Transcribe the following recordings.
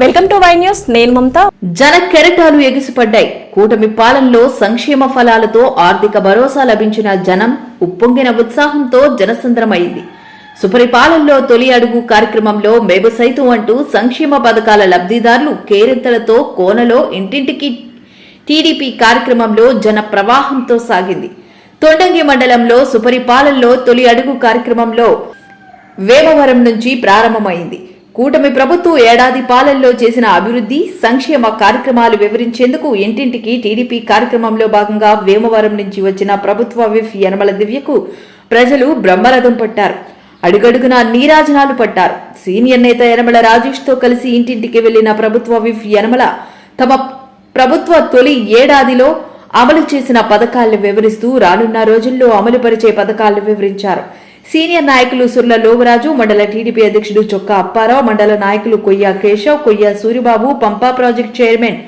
Welcome to Y news నేను మమత. జన కెరటాలు ఎగిసిపడ్డాయి. కూటమి పాలనలో సంక్షేమ ఫలాలతో ఆర్థిక భరోసా లభించిన జనం ఉప్పొంగిన ఉత్సాహంతో జనసంద్రమైంది. సుపరిపాలనలో తొలి అడుగు కార్యక్రమంలో మేబు సైతం అంటూ సంక్షేమ పథకాల లబ్ధిదారులు కేరింతలతో కోనలో ఇంటింటికి టీడీపీ కార్యక్రమంలో జన ప్రవాహంతో సాగింది. తొండంగి మండలంలో సుపరిపాలనలో తొలి అడుగు కార్యక్రమంలో వేమవరం నుంచి ప్రారంభమైంది. కూటమి ప్రభుత్వం ఏడాది పాలనలో చేసిన అభివృద్ధి సంక్షేమ కార్యక్రమాలు వివరించేందుకు ఇంటింటికి టీడీపీ కార్యక్రమంలో భాగంగా వేమవరం నుంచి వచ్చిన ప్రభుత్వ విఫ్ యనమల దివ్యకు ప్రజలు బ్రహ్మరథం పట్టారు. అడుగడుగునా నీరాజనాలు పట్టారు. సీనియర్ నేత యనమల రాజేష్తో కలిసి ఇంటింటికి వెళ్ళిన ప్రభుత్వ విఫ్ యనమల తమ ప్రభుత్వ తొలి ఏడాదిలో అమలు చేసిన పథకాలను వివరిస్తూ రానున్న రోజుల్లో అమలు పరిచే పథకాలను వివరించారు. సీనియర్ నాయకులు సుర్ల లోవరాజు మండల టీడీపీ అధ్యక్షుడు చొక్కా అప్పారావు మండల నాయకులు కొయ్య కేశవ్ కొయ్య సూరిబాబు పంపా ప్రాజెక్ట్ చైర్మన్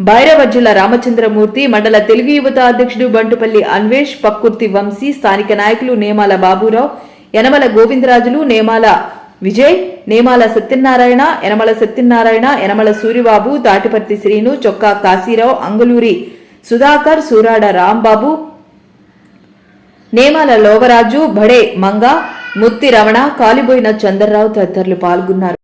భైరవర్జుల రామచంద్రమూర్తి మండల తెలుగు యువత అధ్యక్షుడు బంటుపల్లి అన్వేష్ పక్కుర్తి వంశీ స్థానిక నాయకులు నేమాల బాబురావు యనమల గోవిందరాజులు నేమాల విజయ్ నేమాల సత్యనారాయణ యనమల సత్యనారాయణ యనమల సూరిబాబు తాటిపర్తి శ్రీను చొక్కా కాశీరావు అంగులూరి సుధాకర్ సూరాడ రాంబాబు నేమాల లోవరాజు భడే మంగ ముత్తి రమణ కాలిబోయిన చంద్రరావు తదితరులు పాల్గొన్నారు.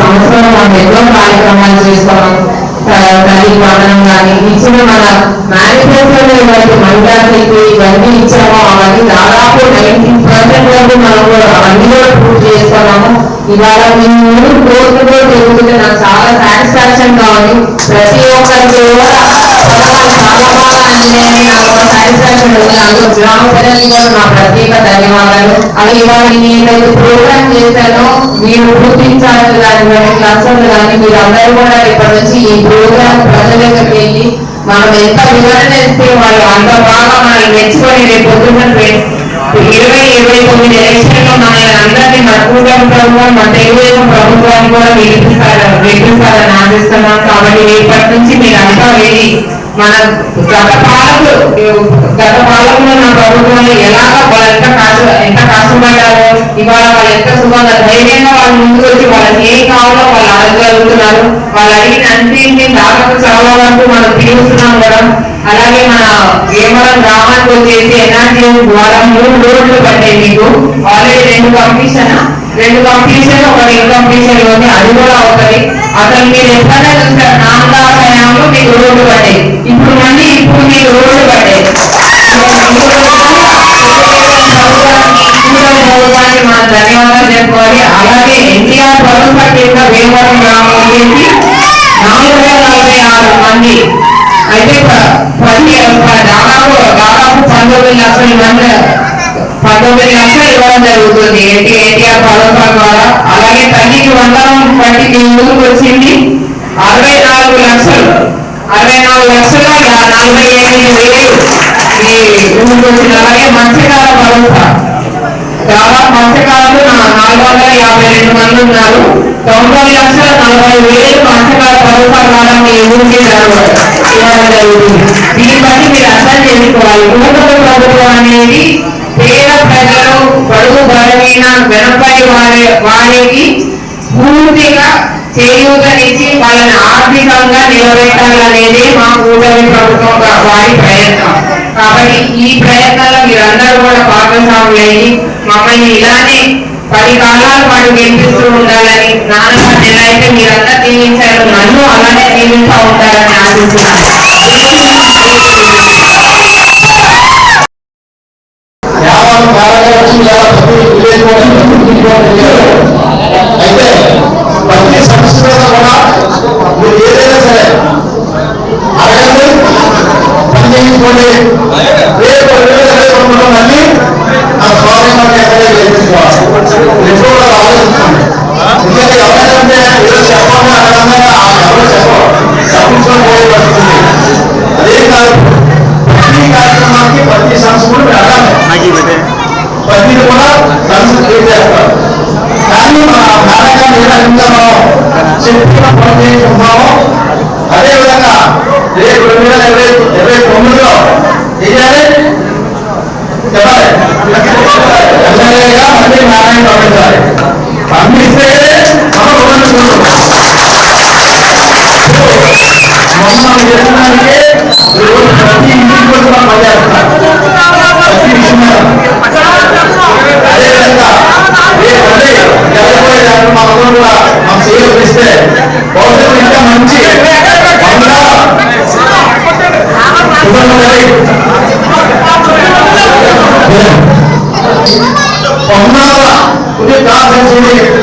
సంవత్సరం ఇవాళ మీ మూడు కోర్టులో జరుగుతుంటే నాకు చాలా సాటిస్ఫాక్షన్ ప్రతి ఒక్కరికి కూడా చాలా బాగా అందినాయని నాకు సాటిస్ఫాక్షన్ ఉంది అందులో గ్రామ ప్రజలకు కూడా నా ప్రత్యేక ధన్యవాదాలు. అవి ఇవాళ నేను ప్రోగ్రామ్ చేశాను మీరు గుర్తించాలి దాని బట్టి క్లాసులు కానీ మీరు అందరూ కూడా ఇప్పటి నుంచి ఈ ప్రోగ్రామ్ ప్రజల దగ్గరికి వెళ్ళి మనం ఎంత వివరణ ఇస్తే వాళ్ళు అంత బాగా మనల్ని మెచ్చుకొని రేపు పొద్దున్న ఇరవై ఇరవై తొమ్మిది ఎలక్షన్లో మన అందరినీ మన కూటమి ప్రభుత్వం మన తెలుగుదేశం ప్రభుత్వాన్ని కూడా గెలిపిస్తారు గెలిపిస్తారని ఆశిస్తున్నాం. కాబట్టి రేపటి నుంచి మీరు అంతా వెళ్ళి మన గత పాలకులు గత పాలకులు నా ప్రభుత్వంలో ఎలాగ వాళ్ళు ఎంత కాసు ఎంత కష్టపడ్డారో ఇవాళ వాళ్ళు ఎంత సుఖంగా ధైర్యంగా వాళ్ళు ముందుకు వచ్చి వాళ్ళకి ఏం కావాలో వాళ్ళు అడగగలుగుతున్నారు. వాళ్ళు అడిగిన అంతే దాదాపు చాలా వరకు మనం తీరుస్తున్నాం కూడా అలాగే మన భీమవరం గ్రామానికి వచ్చేసి ఎన్ఆర్టీ ద్వారా మూడు రోడ్లు పడ్డాయి మీకు. ఆల్రెడీ రెండు కంప్లీషన్ రెండు కంప్లీషన్ ఒక రెండు కంప్లీషన్ ఉంది అది కూడా అవుతుంది అసలు మీరు ఎప్పుడైనా చూస్తారు సమయంలో మీకు రోడ్డు పడ్డాయి. ఇప్పుడు మళ్ళీ ఇప్పుడు మీకు రోడ్డు పడ్డాయి. ప్రభుత్వానికి మనం ధన్యవాదాలు చెప్పుకోవాలి అలాగే ఎన్టీఆర్ భరోసా కింద భీమవరం గ్రామం వచ్చేసి నాలుగు వేల నలభై ఆరు మంది అయితే దాదాపు దాదాపు పంతొమ్మిది లక్షల మంది పంతొమ్మిది లక్షలు ఇవ్వడం జరుగుతుంది. ఏటీ ఏటీఆర్ భరోసా ద్వారా. అలాగే తల్లికి వందనం బట్టి ముందుకు వచ్చింది. అరవై నాలుగు లక్షలు. అరవై నాలుగు లక్షల నలభై ఎనిమిది వేలు ఈ ముందుకు వచ్చింది. అలాగే మత్స్యకార భరోసా దాదాపు మత్స్యకారులు నాలుగు వందల యాభై రెండు మంది ఉన్నారు. తొంభై లక్షల నలభై వేలు మత్స్యకార ప్రభుత్వం ద్వారా మీ ఊరికి రావడం దీన్ని బట్టి మీరు అర్థం చేసుకోవాలి. కూటమి ప్రభుత్వం అనేది పేద ప్రజలు బడుగు బలమైన వెనపై వారి వారికి పూర్తిగా చేయూతనిచ్చి వాళ్ళని ఆర్థికంగా నిలబెట్టాలనేది మా కూటమి ప్రభుత్వం వారి ప్రయత్నం. కాబట్టి ఈ ప్రయత్నంలో మీరందరూ కూడా భాగస్వాములయ్యి మమ్మల్ని ఇలానే పది కాలాల పాటు గెలిపిస్తూ ఉండాలని నాన్నగారు ఎలా అయితే మీరంతా దీవించారు నన్ను అలానే దీవిస్తూ ఉంటారని ఆశిస్తున్నాను. అయితే ప్రతి కూడా మీరు ఏదైనా సరే అడగండి పని చేయించుకోండి చెప్పిన పని ఉన్నామో అదే రేపు రెండు వేల ఇరవై ఇరవై నారాయణ పంపించాలి పంపిస్తే మనం రుణం మమ్మల్ని చేసినానికి ఈరోజు ప్రతి ఇంటికి కూడా మనం పనిచేస్తున్నాం ప్రతి విషయం మీద. అదేవిధంగా రేపటి జరగబోయే దాంట్లో మా అందరూ కూడా మాకు సహకరిస్తే భవిష్యత్తు ఇంకా మంచి బంగా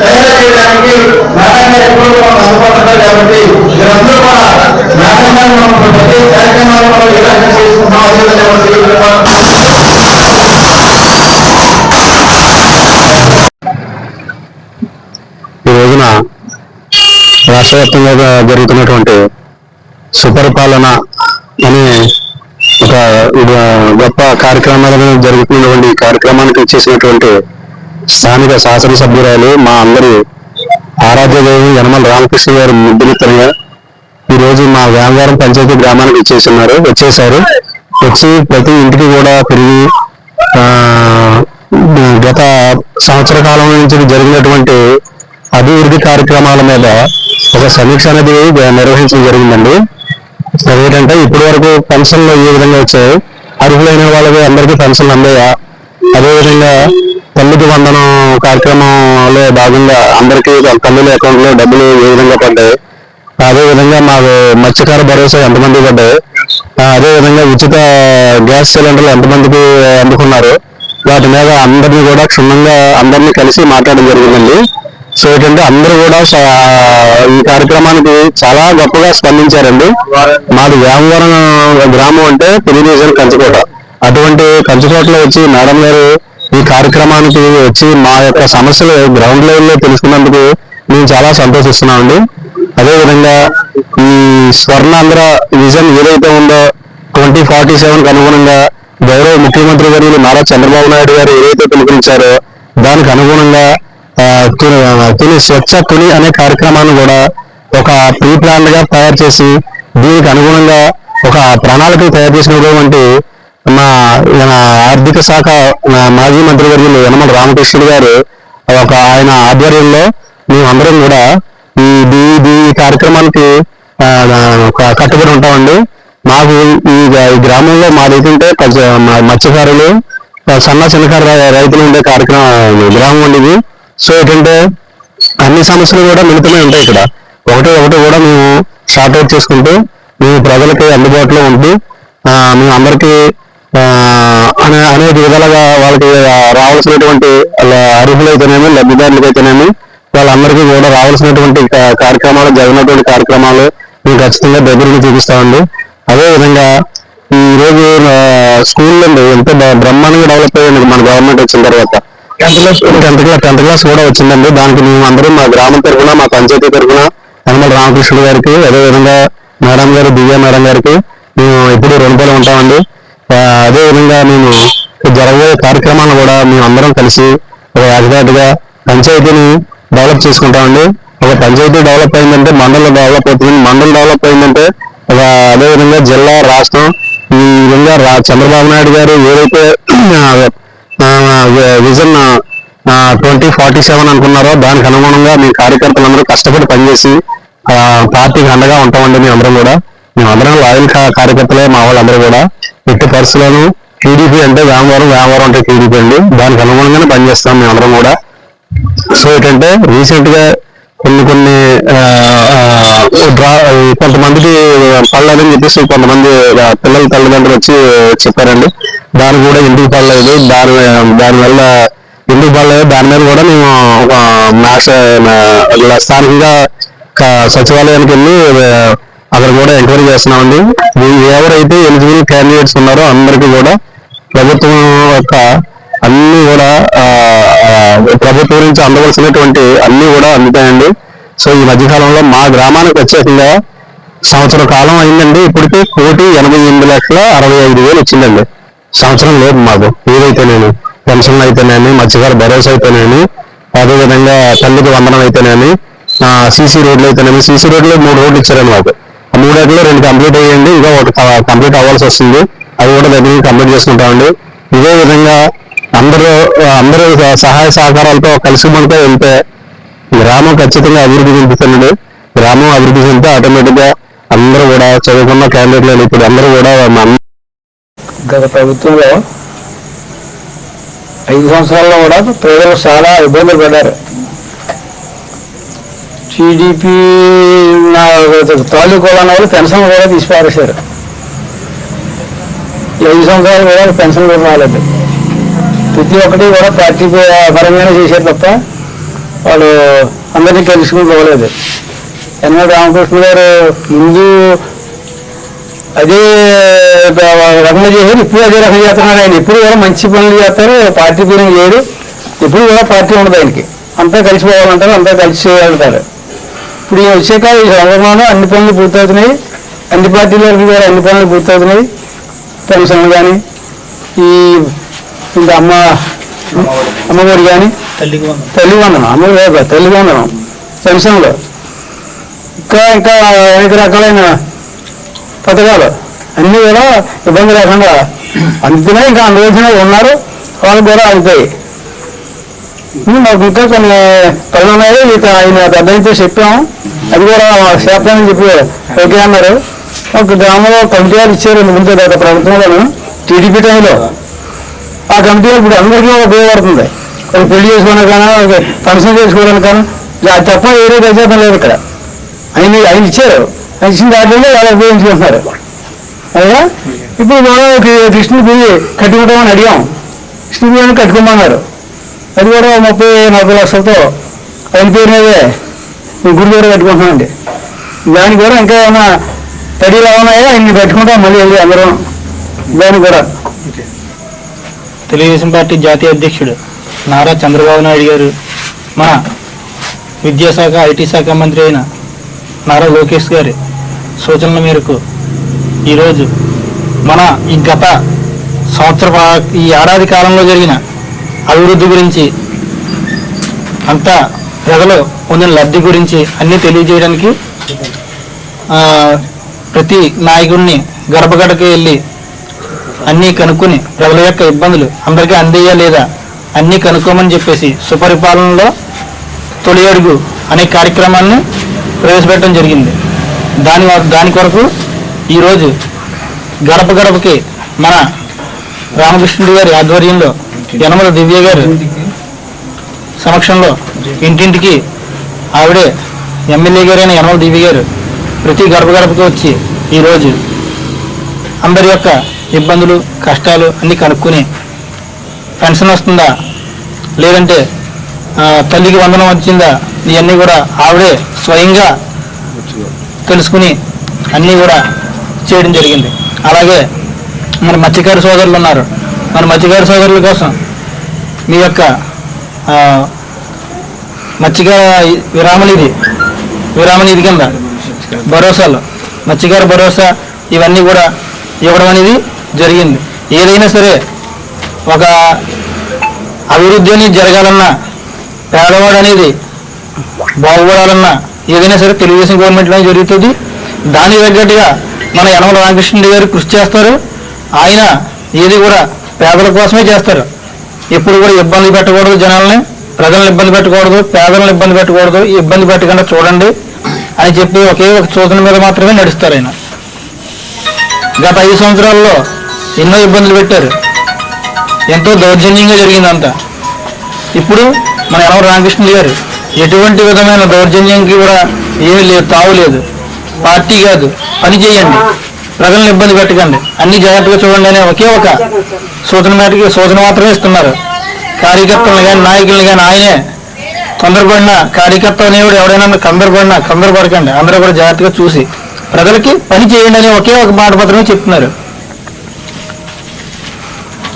తయారు చేయడానికి గారు అందుబాటులో కాబట్టి మీరందరూ కూడా గారు మనం ప్రతి ఈ రోజున రాష్ట్ర వ్యాప్తంగా జరుగుతున్నటువంటి సుపరిపాలన అనే ఒక గొప్ప కార్యక్రమాలను జరుగుతున్నటువంటి కార్యక్రమానికి వచ్చేసినటువంటి స్థానిక శాసనసభ్యురాలు మా అందరి ఆరాధ్య దేవి యనమల రామకృష్ణ గారు ముద్దునిత్తనగా ఈ రోజు మా వ్యాంగారం పంచాయతీ గ్రామానికి వచ్చేస్తున్నారు వచ్చేసారు వచ్చి ప్రతి ఇంటికి కూడా పెరిగి గత సంవత్సర కాలం నుంచి జరిగినటువంటి అభివృద్ధి కార్యక్రమాల మీద ఒక సమీక్ష అనేది నిర్వహించడం జరిగిందండి. ఏంటంటే ఇప్పటి వరకు పెన్షన్లు ఏ విధంగా వచ్చాయి? అర్హులైన వాళ్ళకి అందరికీ పెన్షన్లు అందాయా? అదేవిధంగా తల్లికి వందనం కార్యక్రమంలో భాగంగా అందరికీ తల్లుల అకౌంట్లో డబ్బులు ఏ విధంగా పడ్డాయి? అదే విధంగా మాకు మత్స్యకార భరోసా ఎంతమంది పడ్డాయి? అదేవిధంగా అదే విధంగా ఉచిత గ్యాస్ సిలిండర్లు ఎంతమందికి అందుకున్నారు? వాటి మీద అందరినీ కూడా క్షుణ్ణంగా అందరినీ కలిసి మాట్లాడడం జరిగిందండి. సో ఏంటంటే అందరూ కూడా ఈ కార్యక్రమానికి చాలా గొప్పగా స్పందించారండి. మాది వేమవరం గ్రామం అంటే తెలుగుదేశం కంచుకోట. అటువంటి కంచుకోటలో వచ్చి మేడం గారు ఈ కార్యక్రమానికి వచ్చి మా యొక్క సమస్యలు గ్రౌండ్ లెవెల్లో తెలుసుకున్నందుకు మేము చాలా సంతోషిస్తున్నామండి. అదేవిధంగా ఈ స్వర్ణాంధ్ర విజన్ ఏదైతే ఉందో ట్వంటీ ఫార్టీ సెవెన్కి అనుగుణంగా గౌరవ ముఖ్యమంత్రి గారు నారా చంద్రబాబు నాయుడు గారు ఏదైతే పిలుపునిచ్చారో దానికి అనుగుణంగా తుని- తుని స్వచ్ఛ తుని అనే కార్యక్రమాన్ని కూడా ఒక ప్రీ ప్లాన్గా తయారు చేసి దీనికి అనుగుణంగా ఒక ప్రణాళిక తయారు చేసినటువంటి మా ఆర్థిక శాఖ మాజీ మంత్రి వర్యులు యనమల రామకృష్ణుడు గారు ఒక ఆయన ఆధ్వర్యంలో మేమందరం కూడా ఈ ఈ- ఈ కార్యక్రమానికి కట్టుబడి ఉంటామండి. మాకు ఈ గ్రామంలో గ్రామంలో మాదైతుంటే కొంచెం మత్స్యకారులు సన్న చిన్నకారు రైతులు ఉండే కార్యక్రమం గ్రామం ఉండేది సో ఏంటంటే అన్ని సమస్యలు కూడా మిళితమై ఉంటాయి ఇక్కడ. ఒకటి ఒకటి కూడా మేము షార్ట్ అవుట్ చేసుకుంటూ మేము ప్రజలకి అందుబాటులో ఉంటూ మేము అందరికీ అనే అనేక విధాలుగా వాళ్ళకి రావాల్సినటువంటి వాళ్ళ అర్హులైతేనేమి లబ్ధిదారులకైతేనేమి వాళ్ళందరికీ కూడా రావాల్సినటువంటి కార్యక్రమాలు జరిగినటువంటి కార్యక్రమాలు మేము ఖచ్చితంగా దగ్గరికి చూపిస్తామండి అదే విధంగా ఈ రోజు స్కూల్ ఎంత బ్రహ్మాండంగా డెవలప్ అయ్యింది మన గవర్నమెంట్ వచ్చిన తర్వాత. Tenth class tenth class tenth class కూడా వచ్చిందండి. దానికి మేము అందరం మా గ్రామం తరఫున మా పంచాయతీ తరఫున యనమల రామకృష్ణుడు గారికి అదే విధంగా మేడం గారు దివ్య మేడం గారికి మేము ఎప్పుడు రుణపడి ఉంటామండి. అదేవిధంగా అదే విధంగా మేము జరగబోయే కార్యక్రమాలను కూడా మేము అందరం కలిసి ఒక ఏకదాటిగా పంచాయతీని డెవలప్ చేసుకుంటామండి. ఒక పంచాయతీ డెవలప్ అయిందంటే మండలం డెవలప్ అవుతుంది. మండలం డెవలప్ అయిందంటే ఒక అదే విధంగా జిల్లా రాష్ట్రం ఈ విధంగా చంద్రబాబు నాయుడు గారు ఏదైతే విజన్ ట్వంటీ ఫార్టీ సెవెన్ అనుకున్నారో దానికి అనుగుణంగా మీ కార్యకర్తలందరూ కష్టపడి పనిచేసి పార్టీకి అండగా ఉంటామండి మేము అందరం కూడా. మేము అందరం లాయల్ కార్యకర్తలే మా వాళ్ళందరూ కూడా. ఎట్టి పరిస్థితుల్లోనూ టీడీపీ అంటే వ్యామవరం వ్యామవరం అంటే టీడీపీ అండి. దానికి అనుగుణంగానే పనిచేస్తాం మేము అందరం కూడా. సో ఏంటంటే రీసెంట్గా కొన్ని కొన్ని కొంతమందికి పడలేదని చెప్పేసి కొంతమంది పిల్లల తల్లిదండ్రులు వచ్చి చెప్పారండి. దాని కూడా ఎందుకు పడలేదు? దాని దానివల్ల ఎందుకు పడలేదు? దాని మీద కూడా మేము ఒక మ్యాథ్స్ స్థానికంగా సచివాలయానికి వెళ్ళి అక్కడ కూడా ఎంక్వైరీ చేస్తున్నామండి. ఎవరైతే ఎలిజిబుల్ క్యాండిడేట్స్ ఉన్నారో అందరికీ కూడా ప్రభుత్వం యొక్క అన్ని కూడా ప్రభుత్వం నుంచి అందవలసినటువంటి అన్ని కూడా అందుతాయండి. సో ఈ మధ్యకాలంలో మా గ్రామానికి ప్రత్యేకంగా సంవత్సరం కాలం అయిందండి. ఇప్పటికి కోటి ఎనభై ఎనిమిది లక్షల అరవై ఐదు వేలు వచ్చిందండి. సంవత్సరం లేదు మాకు. ఏదైతేనేమి పెన్షన్లు అయితేనేమి మత్స్యకార భరోసా అయితేనేమి అదేవిధంగా తల్లికి వందనం అయితేనేమి సీసీ రోడ్లు అయితేనేమి సీసీ రోడ్లు మూడు రోడ్లు ఇచ్చారండి మాకు. మూడు మూడేట్లో రెండు కంప్లీట్ అయ్యండి ఇంకా ఒక కంప్లీట్ అవ్వాల్సి వస్తుంది. అవి కూడా దగ్గర కంప్లీట్ చేసుకుంటామండి. ఇదే విధంగా అందరూ అందరూ సహాయ సహకారాలతో కలిసి మనతో వెళ్తే గ్రామం ఖచ్చితంగా అభివృద్ధి చెందుతుంది. గ్రామం అభివృద్ధి చెందితే ఆటోమేటిక్గా అందరూ కూడా చదువుకున్న క్యాండిడేట్లు ఇప్పుడు అందరూ కూడా మన గత ప్రభుత్వంలో ఐదు సంవత్సరాల్లో కూడా ప్రజలు చాలా ఇబ్బందులు పడ్డారు. టీడీపీ తాలూకు వాళ్ళ వాళ్ళు పెన్షన్ కూడా తీసిపారేశారు. ఐదు సంవత్సరాలు కూడా పెన్షన్ కూడా రాలేదు. ప్రతి ఒక్కటి కూడా పార్టీ పరంగానే చేశారు తప్ప వాళ్ళు అందరినీ తెలుసుకుని పోలేదు. ఎన్నో రామకృష్ణ గారు ముందు అదే రకంగా చేశారు ఇప్పుడు అదే రకంగా చేస్తున్నారు ఆయన. ఇప్పుడు కూడా మంచి పనులు చేస్తారు పార్టీ పనులు చేయడు ఎప్పుడు కూడా పార్టీ ఉండదు ఆయనకి. అంతా కలిసిపోవాలంటారు అంతా కలిసి వెళ్తారు ఇప్పుడు ఈయన వచ్చాక ఈ సంవత్సరంలో అన్ని పనులు పూర్తవుతున్నాయి. అన్ని పార్టీల వరకు కూడా అన్ని పనులు పూర్తవుతున్నాయి. పెన్షన్లు కానీ ఈ ఇంకా అమ్మ అమ్మఒడి కానీ? తల్లి వందనం అమ్మఒడి కాదు, తల్లి వందనం పెన్షన్లు ఇంకా ఇంకా అనేక రకాలైన పథకాలు. అన్నీ కూడా ఇబ్బంది లేకుండా. అందుకనే ఇంకా అందువలసిన ఉన్నారు. వాళ్ళు కూడా అవుతాయి మాకు ఇంకా కొన్ని పనులు ఉన్నాయి. ఇక ఆయన పెద్దయితే చెప్పాము. అది కూడా చేస్తానని చెప్పి ఓకే అన్నారు. ఒక గ్రామంలో కమిటీ వాళ్ళు ఇచ్చారు. ముందు గత ప్రభుత్వంలోను టీడీపీ టైంలో. ఆ కమిటీ ఇప్పుడు అందరికీ ఉపయోగపడుతుంది. ఒక పెళ్ళి చేసుకోవడానికి కానీ ఫంక్షన్ చేసుకోవడానికి కానీ తప్ప వేరే ప్రజాతం లేదు ఇక్కడ. ఆయన ఆయన ఇచ్చారు. ఆయన ఇచ్చిన దాంట్లో వాళ్ళు ఉపయోగించుకుంటున్నారు. అయినా ఇప్పుడు మనం కృష్ణుడి గుడి కట్టుకుంటామని అడిగాం. కృష్ణుడి గుడిని కట్టుకోమన్నారు. అది కూడా ముప్పై నలభై లక్షలతో. ఆయన పేరు మీదే గుడి కూడా కట్టుకుంటున్నామండి దానికి కూడా ఇంకా ఏమైనా తడిలో ఉన్నాయో ఆయన్ని పెట్టుకుంటాం మళ్ళీ వెళ్ళి అందరం. దానికి కూడా. తెలుగుదేశం పార్టీ జాతీయ అధ్యక్షుడు నారా చంద్రబాబు నాయుడు గారు మన విద్యాశాఖ ఐటీ శాఖ మంత్రి అయిన నారా లోకేష్ గారి సూచనల మేరకు ఈరోజు మన ఈ గత సంవత్సర ఈ ఏడాది కాలంలో జరిగిన అభివృద్ధి గురించి అంతా ప్రజలు పొందిన లబ్ధి గురించి అన్నీ తెలియజేయడానికి ప్రతి నాయకుడిని గడపగడకి వెళ్ళి అన్నీ కనుక్కొని ప్రజల యొక్క ఇబ్బందులు అందరికీ అందేయా లేదా? అన్నీ కనుక్కోమని చెప్పేసి సుపరిపాలనలో తొలి అడుగు అనే కార్యక్రమాన్ని ప్రవేశపెట్టడం జరిగింది. దాని దాని కొరకు ఈరోజు గడప గడపకి మన రామకృష్ణుడి గారి ఆధ్వర్యంలో యనమల దివ్య గారు సమక్షంలో ఇంటింటికి ఆవిడే ఎమ్మెల్యే గారైన యనమల దివ్య గారు ప్రతి గడప గడపకి వచ్చి ఈరోజు అందరి యొక్క ఇబ్బందులు కష్టాలు అన్నీ కనుక్కొని పెన్షన్ వస్తుందా? లేదంటే తల్లికి వందనం వచ్చిందా? ఇవన్నీ కూడా ఆవిడే స్వయంగా తెలుసుకుని అన్నీ కూడా చేయడం జరిగింది. అలాగే మన మత్స్యకారి సోదరులు ఉన్నారు. మన మత్స్యకారి సోదరుల కోసం మీ యొక్క మత్స్యకార విరామనిధి విరామనిధి కింద భరోసాలు మత్స్యకార భరోసా ఇవన్నీ కూడా ఇవ్వడం అనేది జరిగింది. ఏదైనా సరే ఒక అభివృద్ధి అనేది జరగాలన్నా పేదవాడు అనేది బాగుపడాలన్నా ఏదైనా సరే తెలుగుదేశం గవర్నమెంట్లోనే జరుగుతుంది. దానికి తగ్గట్టుగా మన యనమల రామకృష్ణుడి గారు కృషి చేస్తారు. ఆయన ఏది కూడా పేదల కోసమే చేస్తారు. ఎప్పుడు కూడా ఇబ్బంది పెట్టకూడదు జనాలని ప్రజలను ఇబ్బంది పెట్టకూడదు పేదలను ఇబ్బంది పెట్టకూడదు ఇబ్బంది పెట్టకుండా చూడండి అని చెప్పి ఒకే ఒక సూచన మీద మాత్రమే నడుస్తారు ఆయన. గత ఐదు సంవత్సరాల్లో ఎన్నో ఇబ్బందులు పెట్టారు. ఎంతో దౌర్జన్యంగా జరిగిందంతా. ఇప్పుడు మన యనమల రామకృష్ణ గారు ఎటువంటి విధమైన దౌర్జన్యంకి కూడా ఏమీ లేదు తావు లేదు. పార్టీ కాదు పని చేయండి. ప్రజలను ఇబ్బంది పెట్టకండి. అన్ని జాగ్రత్తగా చూడండి అనే ఒకే ఒక సూచన మేటకి సూచన మాత్రమే ఇస్తున్నారు. కార్యకర్తలను కానీ నాయకులను కానీ ఆయనే తొందరపడిన కార్యకర్త అనేవాడు ఎవడైనా కందరపడినా కందరపడకండి. అందరూ కూడా జాగ్రత్తగా చూసి ప్రజలకి పని చేయండి అనే ఒకే ఒక మాట మాత్రమే చెప్తున్నారు.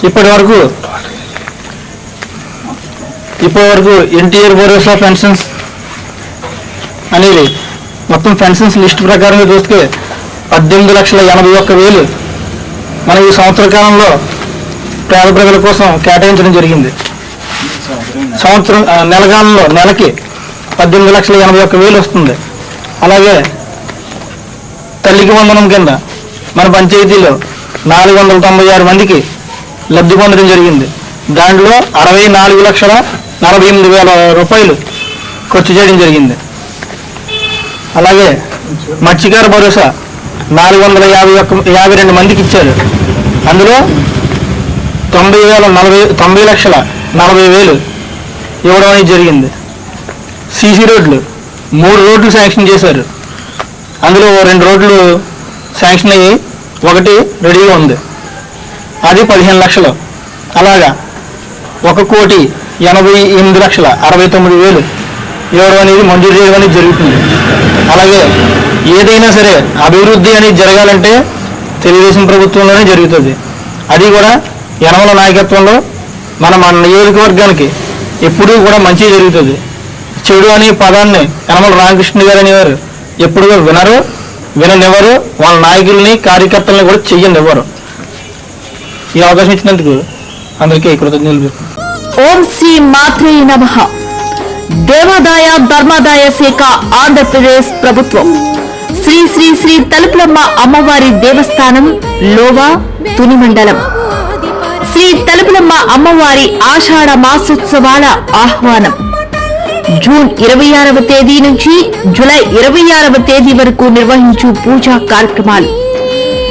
ఇప్పటి వరకు ఇప్పటి వరకు ఎన్టీఆర్ భరోసా పెన్షన్స్ అనేది మొత్తం పెన్షన్స్ లిస్ట్ ప్రకారంగా చూస్తే పద్దెనిమిది లక్షల ఎనభై ఒక్క వేలు మన ఈ సంవత్సర కాలంలో పేద ప్రజల కోసం కేటాయించడం జరిగింది. సంవత్సరం నెలకాలంలో నెలకి పద్దెనిమిది లక్షల ఎనభై ఒక్క వేలు వస్తుంది. అలాగే తల్లికి వందనం కింద మన పంచాయతీలో నాలుగు వందల తొంభై ఆరు మందికి లబ్ధి పొందడం జరిగింది. దాంట్లో అరవై నాలుగు లక్షల నలభై ఎనిమిది వేల రూపాయలు ఖర్చు చేయడం జరిగింది. అలాగే మత్స్యకార భరోసా నాలుగు వందల యాభై ఒక్క యాభై రెండు మందికి ఇచ్చారు. అందులో తొంభై వేల నలభై తొంభై లక్షల నలభై వేలు ఇవ్వడం అనేది జరిగింది. సీసీ రోడ్లు మూడు రోడ్లు శాంక్షన్ చేశారు. అందులో రెండు రోడ్లు శాంక్షన్ అయ్యి ఒకటి రెడీగా ఉంది. అది పదిహేను లక్షలు. అలాగా. ఒక కోటి ఎనభై ఎనిమిది లక్షల అరవై తొమ్మిది వేలు. ఇవ్వడం అనేది మంజూరు చేయడం అనేది జరుగుతుంది. అలాగే ఏదైనా సరే అభివృద్ధి అనేది జరగాలంటే తెలుగుదేశం ప్రభుత్వంలోనే జరుగుతుంది. అది కూడా యనమల నాయకత్వంలో మన మన నియోజకవర్గానికి ఎప్పుడూ కూడా మంచి జరుగుతుంది. చెడు అనే పదాన్ని యనమల రామకృష్ణ గారు అనేవారు ఎప్పుడు వినరు విననివ్వరు. వాళ్ళ నాయకుల్ని కార్యకర్తల్ని కూడా చెయ్యనివ్వరు. ఈ అవకాశం ఇచ్చినందుకు అందరికీ కృతజ్ఞతలు ఓం శ్రీ మాత్రే నమః. దేవాదాయ ధర్మాదాయ శాఖ ఆంధ్రప్రదేశ్ ప్రభుత్వం. శ్రీ శ్రీ శ్రీ తలుపులమ్మ అమ్మవారి దేవస్థానం లోవా తుని మండలం. శ్రీ తలుపులమ్మ అమ్మవారి ఆషాఢ మాసోత్సవాల ఆహ్వానం. జూన్ ఇరవై ఆరవ తేదీ నుంచి జూలై ఇరవై ఆరవ తేదీ వరకు నిర్వహించు పూజా కార్యక్రమాలు.